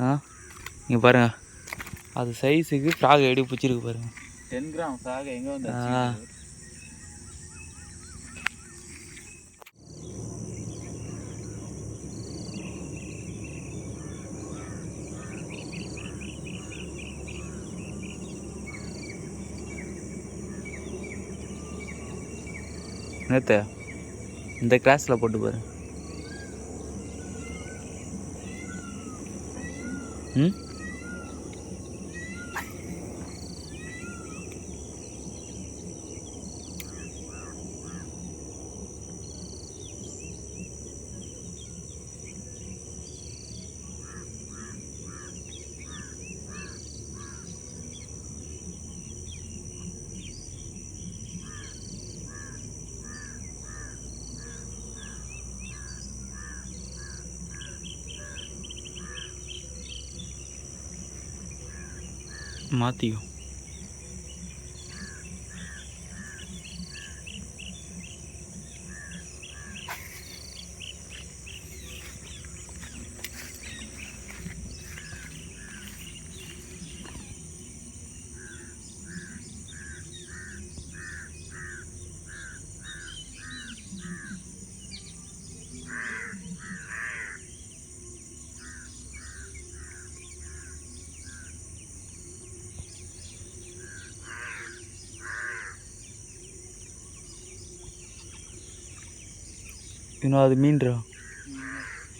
ஆ? இங்கே பாருங்க. அது சைஸுக்கு ஃப்ராக் எப்படி பிடிச்சிருக்கு பாருங்க. டென் கிராம் சாக எங்கே வந்து. நேத்த இந்த கிளாஸில் போட்டு பாரு. ம் માતીઓ. இன்னும் அது மீன்ரா?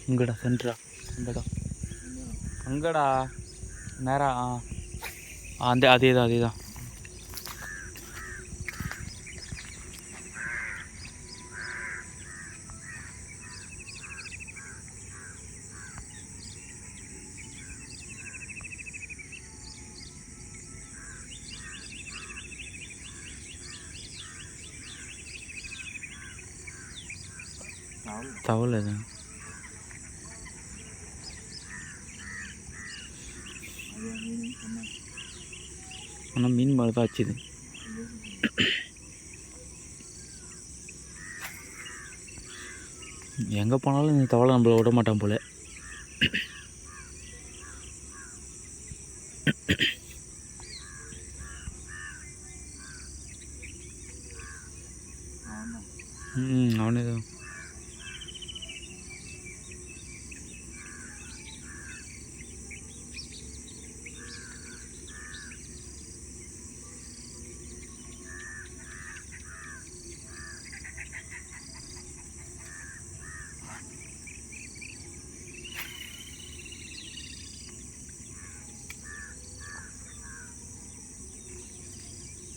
இங்கடா சென்ட்ரா அங்கடா அங்கடா நேரா ஆ. ஆ, அந்த அதே தான் அதே தான் தவளை தான் ஆனால் மீன் மாதிரி தான் வச்சுது எங்கே போனாலும் இந்த தவளை நம்மளை விட மாட்டான் போல. ம் அவனே தான்.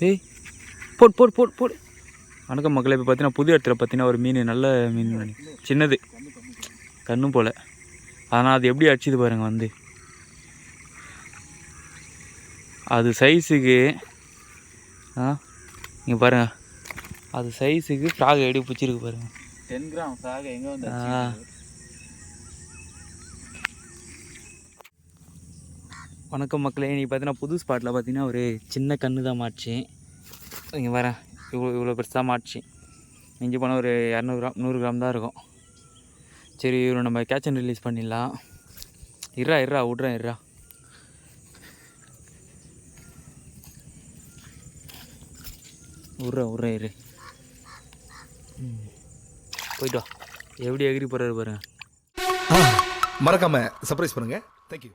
ஏய் போட் போட் போட் போட். வணக்கம் மக்களே இப்போ பார்த்தீங்கன்னா புது இடத்துல பார்த்தீங்கன்னா ஒரு மீன் நல்ல மீன் சின்னது. கண்ணும் போல். ஆனால் அது எப்படி அடிச்சுது பாருங்க வந்து. அது சைஸுக்கு ஆ இங்கே பாருங்க. அது சைஸுக்கு ஃப்ராக் எப்படி பிடிச்சிருக்கு பாருங்க. டென் கிராம் சாக எங்கே வந்து ஆ. வணக்கம் மக்களே நீ பார்த்தீங்கன்னா புது ஸ்பாட்டில் பார்த்தீங்கன்னா ஒரு சின்ன கன்று தான் மாட்சி இங்கே வரேன் இவ்வளோ இவ்வளோ பெருசாக மாட்சி இங்கே போனால் ஒரு இரநூறு கிராம் நூறு கிராம் தான் இருக்கும். சரி இவரை நம்ம கேட்ச் அண்ட் ரிலீஸ் பண்ணிடலாம். இருறா இருறா விட்றேன் இருறா விட்றேன் விட்றேன் இரு. போயிட்டு வா. எப்படி எகிரி போகிறாரு பாருங்க மறக்காமல் சர்ப்ரைஸ் பண்ணுங்கள் தேங்க்யூ